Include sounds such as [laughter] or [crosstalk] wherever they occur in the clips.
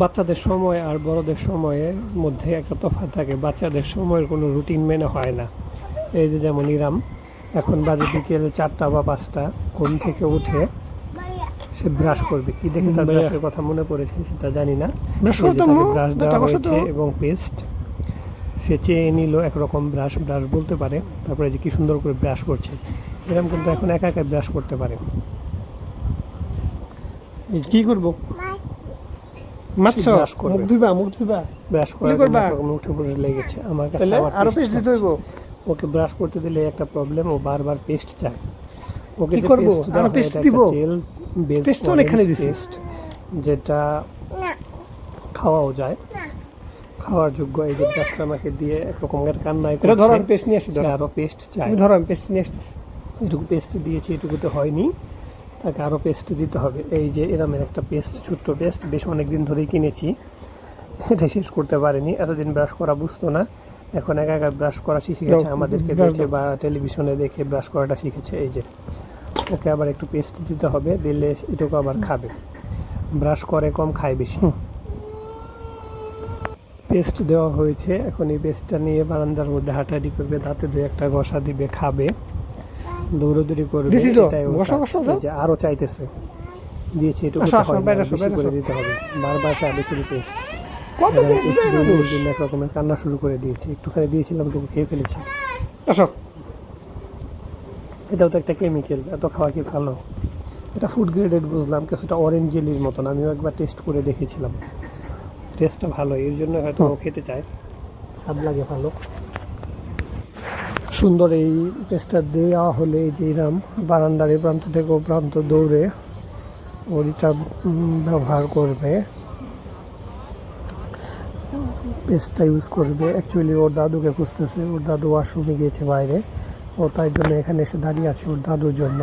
বাচ্চাদের সময় আর বড়দের সময়ের মধ্যে একটা তফাৎ থাকে। বাচ্চাদের সময়ের কোনো রুটিন মেনে হয় না। এই যে যেমন ইরাম এখন বাজে বিকেল চারটা বা পাঁচটা ঘুম থেকে উঠে সে ব্রাশ করবে। কি দেখে তার ব্রাশের কথা মনে পড়েছে সেটা জানি না। ব্রাশ দেওয়া হয়েছে এবং পেস্ট সে চেয়ে নিল একরকম ব্রাশ ব্রাশ বলতে পারে। তারপরে যে কি সুন্দর করে ব্রাশ করছে। এরকম কিন্তু এখন একা একা ব্রাশ করতে পারে। এই কি করব? মাছ মুখ ধুইবা মুখ ধুইবা? ব্রাশ করবা? জন্য একরকম লেগেছে আমার কাছে আরও পেস্ট দিতে হইব। ওকে ব্রাশ করতে দিলে একটা প্রবলেম ও বারবার পেস্ট চায়। ওকে কি করব? আরও দিব? অনেকখানি দিছি। পেস্ট যেটা খাওয়াও যায়। খাওয়ার যোগ্য এই যে ব্রাশটা আমাকে দিয়ে একরকমের কান্নায় এটা ধরো আমি পেস্ট নিয়ে আসি আরও পেস্ট তুমি ধরো আমি পেস্ট নিয়ে আসতেছি। এটুকু পেস্ট দিয়েছি এটুকুতে হয়নি। তাকে আরও পেস্ট দিতে হবে। এই যে এরমের একটা পেস্ট ছোট্ট পেস্ট বেশ অনেক দিন ধরেই কিনেছি। এটা শেষ করতে পারিনি এতদিন ব্রাশ করা বুঝতো না। এখন একা একা ব্রাশ করা শিখে গেছে আমাদেরকে দেখে বা টেলিভিশনে দেখে ব্রাশ করাটা শিখেছে এই যে। ওকে আবার একটু পেস্ট দিতে হবে দিলে এটুকু আবার খাবে। ব্রাশ করে কম খায় বেশি। পেস্ট দেওয়া হয়েছে এখন এই পেস্টটা নিয়ে বারান্দার মধ্যে হাঁটাহাঁটি করবে দাঁতে দু একটা ঘষা দিবে খাবে। দৌড়দৌড়ি করবে দিছি তো, দাও। এই যে আরও চাইতেছে। দিয়েছি এটুকু আসো, আসো, হয় বেশি করে দিতে হবে। বারবার চাইবে শুধু পেস্ট কত দিতে এক রকমের কান্না শুরু করে দিয়েছে। একটুখানি দিয়েছিলাম টুকু খেয়ে ফেলেছি। আসো। এটাও তো একটা কেমিক্যাল এত খাওয়া কি ভালো? এটা ফুড গ্রেডেড বুঝলাম কিছুটা অরেঞ্জ জেলির মতন। আমিও একবার টেস্ট করে দেখেছিলাম। টেস্টটা ভালো এর জন্য হয়তো খেতে চায়। স্বাদ লাগে ভালো। সুন্দর এই পেস্টটা দেওয়া হলে এই যে এরাম বারান্দার এই প্রান্ত থেকে ও প্রান্ত দৌড়ে ওইটা ব্যবহার করবে। পেস্টটা ইউজ করবে। অ্যাকচুয়ালি ওর দাদুকে খুঁজতেছে। ওর দাদু ওয়াশরুমে গিয়েছে বাইরে। ও তাই জন্য এখানে এসে দাঁড়িয়ে আছে ওর দাদুর জন্য।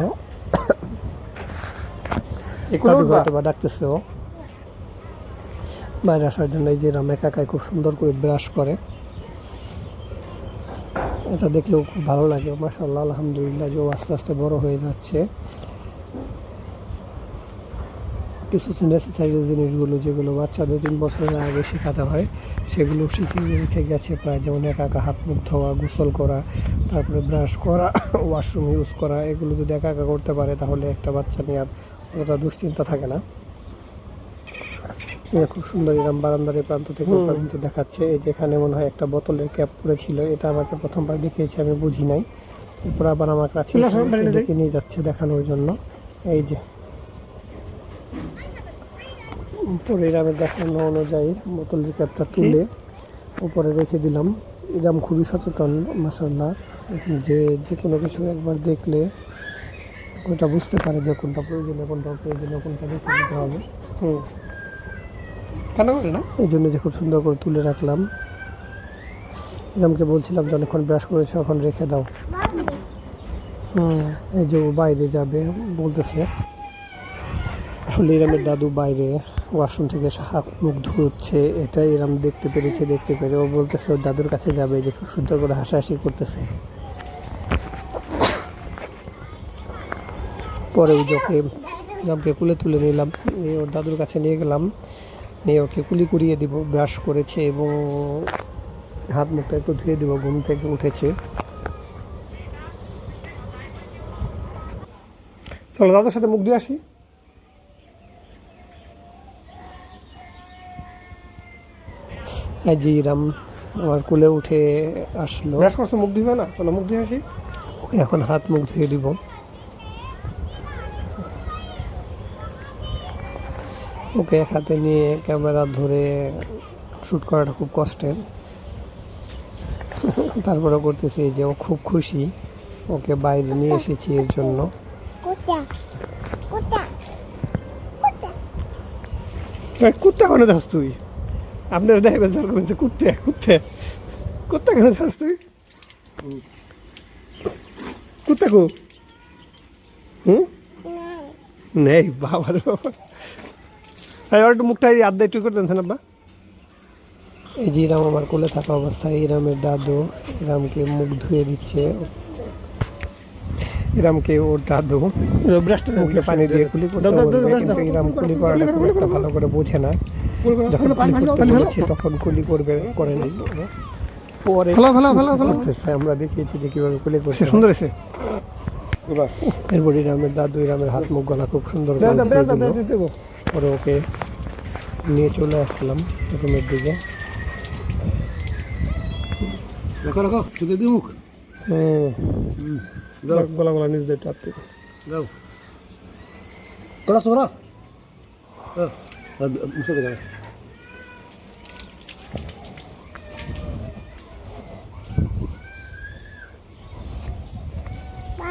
বা ডাকতেছে ও। বাইরে আসার জন্য এই যে রাম একা খুব সুন্দর করে ব্রাশ করে। এটা দেখলেও খুব ভালো লাগে। মাসাল্লাহ আলহামদুলিল্লাহ যে আস্তে আস্তে বড় হয়ে যাচ্ছে। কিছু নেসেসারি জিনিসগুলো যেগুলো বাচ্চাদের তিন বছরের আগে শেখাতে হয়, সেগুলো শিখে রেখে গেছে প্রায় যেমন একা একা হাত মুখ ধোয়া, গোসল করা, তারপরে ব্রাশ করা [coughs] ওয়াশরুম ইউজ করা, এগুলো যদি একা একা করতে পারে তাহলে একটা বাচ্চা নিয়ে আর অতটা দুশ্চিন্তা থাকে না। খুব সুন্দর এরকম বারান্দার এই প্রান্ত থেকে হুম। পর্যন্ত দেখাচ্ছে। এই যেখানে মনে হয় একটা বোতলের ক্যাপ পড়েছিল এটা আমাকে প্রথমবার দেখিয়েছে আমি বুঝি নাই। এরপর আবার আমার কাছে। ডেকে নিয়ে যাচ্ছে দেখানোর জন্য। এই যে। উপরে আমি দেখানো অনুযায়ী বোতলের ক্যাপটা তুলে উপরে রেখে দিলাম। ইরাম খুবই সচেতন মাসাল্লাহ যে যে কোনো কিছু একবার দেখলে ওটা বুঝতে পারে যে কোনটা প্রয়োজনীয় কোনটা প্রয়োজনীয় কোনটা দিতে হবে। হুম। কেন করে না? এই জন্য যে খুব সুন্দর করে তুলে রাখলাম। ইরামকে বলছিলাম যে অনেকক্ষণ ব্রাশ করেছে এখন রেখে দাও। এই যে ও বাইরে যাবে বলতেছে। আসলে ইরামের দাদু বাইরে, ওয়াশরুম থেকে হাত মুখ ধুচ্ছে এটা ইরাম দেখতে পেরেছে, দেখতে পেরে। ও বলতেছে ওর দাদুর কাছে যাবে, যে খুব সুন্দর করে হাসাহাসি করতেছে। পরে ওই যোকে ইরামকে কুলে তুলে নিলাম ওর দাদুর কাছে নিয়ে গেলাম। নিয়ে ওকে কুলি করিয়ে দিব ব্রাশ করেছে এবং হাত মুখটা একটু ধুয়ে দিব ঘুম থেকে উঠেছে। চলো দাদার সাথে মুখ দিয়ে আসি। যে ইরাম আমার কুলে উঠে আসলো। ব্রাশ করছ মুখ দিবে না? চলো মুখ দিয়ে আসি। ওকে এখন হাত মুখ ধুয়ে দিব। ওকে এক হাতে নিয়ে ক্যামেরা ধরে শ্যুট করাটা খুব কষ্টের। তারপরে করতেছি যে ও খুব খুশি। ওকে বাইরে নিয়ে এসেছি এর জন্য। কুত্তা কেন যাস তুই? আপনার দেখবে স্যার করেছে কুত্তে কুত্তে। কুত্তা কেন যাস তুই? কুত্তা কো? হুম? নেই বাবার বাবা। এই আর একটু মুখটা এই আড্ডা একটু করে দেন আব্বা। এই যে ইরাম আমার কোলে থাকা অবস্থায় ইরামের দাদু ইরামকে মুখ ধুয়ে দিচ্ছে। ইরামকে ওর দাদু ব্রাশটা মুখে পানি দিয়ে কুলি করতে। ইরাম কুলি করাটা খুব একটা ভালো করে বোঝে না। যখন কুলি করতে বলেছি তখন কুলি করবে করে নাই। পরে আমরা দেখিয়েছি যে কীভাবে কুলি করছে সুন্দর এরপর ইরামের দাদু ইরামের হাত মুখ গলা খুব সুন্দর। পরে ওকে নিয়ে চলে আসলাম রুমের দিকে। রাখো রাখো তুলে দিই মুখ। হুম গলা গলা নিজ দিয়ে টাপতে যাও তোরা সোরা। মুছে দেবে